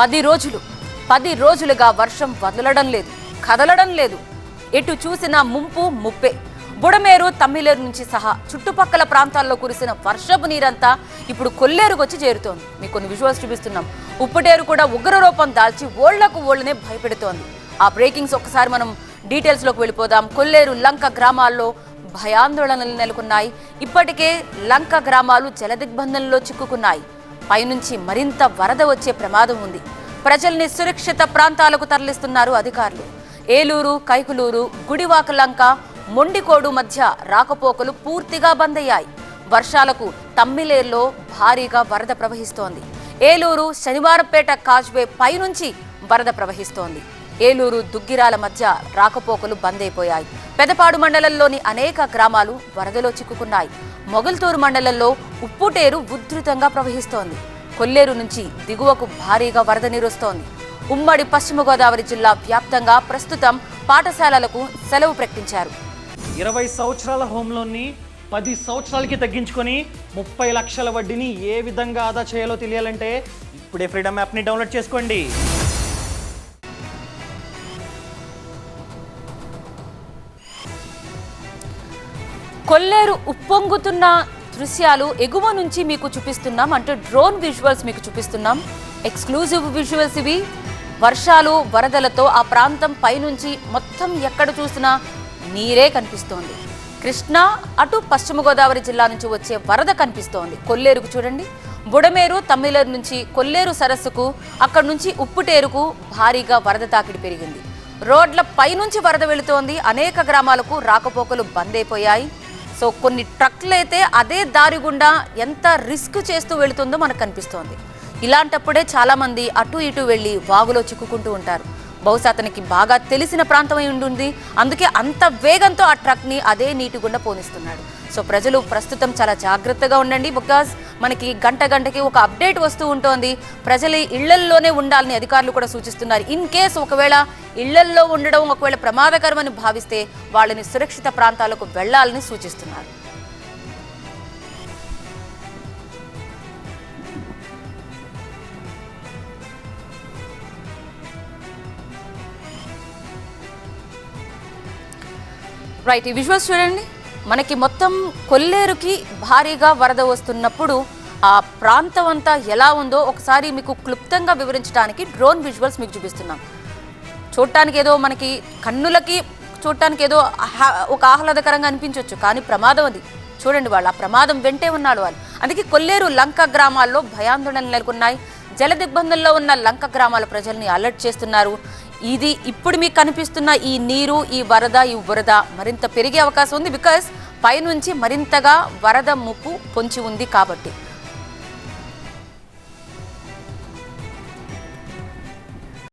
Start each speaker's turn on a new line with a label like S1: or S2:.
S1: పది రోజులు పది రోజులుగా వర్షం వదలడం లేదు కదలడం లేదు. ఎటు చూసినా ముంపు ముప్పే. బుడమేరు తమ్మిలేరు నుంచి సహా చుట్టుపక్కల ప్రాంతాల్లో కురిసిన వర్షపు నీరంతా ఇప్పుడు కొల్లేరుకు వచ్చి చేరుతోంది. మీకు కొన్ని విజువల్స్ చూపిస్తున్నాం. ఉప్పుటేరు కూడా ఉగ్ర రూపం దాల్చి ఓళ్ళకు ఓళ్ళనే భయపెడుతోంది. ఆ బ్రేకింగ్స్ ఒక్కసారి మనం డీటెయిల్స్లోకి వెళ్ళిపోదాం. కొల్లేరు లంక గ్రామాల్లో భయాందోళనలు నెలకొన్నాయి. ఇప్పటికే లంక గ్రామాలు జలదిగ్బంధంలో చిక్కుకున్నాయి. పైనుంచి మరింత వరద వచ్చే ప్రమాదం ఉంది. ప్రజల్ని సురక్షిత ప్రాంతాలకు తరలిస్తున్నారు అధికారులు. ఏలూరు కైకులూరు గుడివాక లంక మొండికోడు మధ్య రాకపోకలు పూర్తిగా బంద్ అయ్యాయి వర్షాలకు తమ్మిలేరులో భారీగా వరద ప్రవహిస్తోంది. ఏలూరు శనివారంపేట కాజ్వే పైనుంచి వరద ప్రవహిస్తోంది. ఏలూరు దుగ్గిరాల మధ్య రాకపోకలు బంద్ అయిపోయాయి పెదపాడు మండలంలోని అనేక గ్రామాలు వరదలో చిక్కుకున్నాయి. మొగల్తూరు మండలంలో ఉప్పుటేరు ఉధృతంగా ప్రవహిస్తోంది. కొల్లేరు నుంచి దిగువకు భారీగా వరద నీరొస్తోంది. ఉమ్మడి పశ్చిమ గోదావరి జిల్లా వ్యాప్తంగా ప్రస్తుతం పాఠశాలలకు సెలవు ప్రకటించారు.
S2: ఇరవై సంవత్సరాల హోమ్ లోన్ని పది సంవత్సరాలకి తగ్గించుకొని ముప్పై లక్షల వడ్డీని ఏ విధంగా ఆదా చేయాలో తెలియాలంటే ఇప్పుడే ఫ్రీడమ్ యాప్ని డౌన్లోడ్ చేసుకోండి.
S1: కొల్లేరు ఉప్పొంగుతున్న దృశ్యాలు ఎగువ నుంచి మీకు చూపిస్తున్నాం. అంటే డ్రోన్ విజువల్స్ మీకు చూపిస్తున్నాం. ఎక్స్క్లూజివ్ విజువల్స్ ఇవి. వర్షాలు వరదలతో ఆ ప్రాంతం పైనుంచి మొత్తం ఎక్కడ చూసినా నీరే కనిపిస్తోంది. కృష్ణా అటు పశ్చిమ గోదావరి జిల్లా నుంచి వచ్చే వరద కనిపిస్తోంది. కొల్లేరుకు చూడండి. బుడమేరు తమిళర్ నుంచి కొల్లేరు సరస్సుకు అక్కడి నుంచి ఉప్పుటేరుకు భారీగా వరద తాకిడి పెరిగింది. రోడ్ల పైనుంచి వరద వెళుతోంది. అనేక గ్రామాలకు రాకపోకలు బంద్ అయిపోయాయి. సో కొన్ని ట్రక్లు అయితే అదే దారి గుండా ఎంత రిస్క్ చేస్తూ వెళుతుందో మనకు కనిపిస్తోంది. ఇలాంటప్పుడే చాలామంది అటు ఇటు వెళ్ళి వాగులో చిక్కుకుంటూ ఉంటారు. బహుశా అతనికి బాగా తెలిసిన ప్రాంతమై ఉంటుంది. అందుకే అంత వేగంతో ఆ ట్రక్ని అదే నీటి గుండా పోనిస్తున్నాడు. సో ప్రజలు ప్రస్తుతం చాలా జాగ్రత్తగా ఉండండి. బికాజ్ మనకి గంట గంటకి ఒక అప్డేట్ వస్తూ ఉంటుంది. ప్రజలు ఇళ్ళల్లోనే ఉండాలని అధికారులు కూడా సూచిస్తున్నారు. ఇన్ కేస్ ఒకవేళ ఇళ్ళల్లో ఉండడం ఒకవేళ ప్రమాదకరమని భావిస్తే వాళ్ళని సురక్షిత ప్రాంతాలకు వెళ్ళాలని సూచిస్తున్నారు. రైట్ ఈ విజువల్స్ చూడండి. మనకి మొత్తం కొల్లేరుకి భారీగా వరద వస్తున్నప్పుడు ఆ ప్రాంతం అంతా ఎలా ఉందో ఒకసారి మీకు క్లుప్తంగా వివరించడానికి డ్రోన్ విజువల్స్ మీకు చూపిస్తున్నాం చూడటానికి ఏదో మనకి కన్నులకి చూడటానికి ఏదో ఒక ఆహ్లాదకరంగా అనిపించవచ్చు కానీ ప్రమాదం అది. చూడండి వాళ్ళు ఆ ప్రమాదం వెంటే ఉన్నాడు వాళ్ళు. అందుకే కొల్లేరు లంక గ్రామాల్లో భయాందోళనలు నెలకొన్నాయి. జల దిగ్బంధంలో ఉన్న లంక గ్రామాల ప్రజల్ని అలర్ట్ చేస్తున్నారు. ఇది ఇప్పుడు మీకు కనిపిస్తున్న ఈ నీరు ఈ వరద ఈ వరద మరింత పెరిగే అవకాశం ఉంది బికాస్ పైనుంచి మరింతగా వరద ముప్పు పొంచి ఉంది కాబట్టి.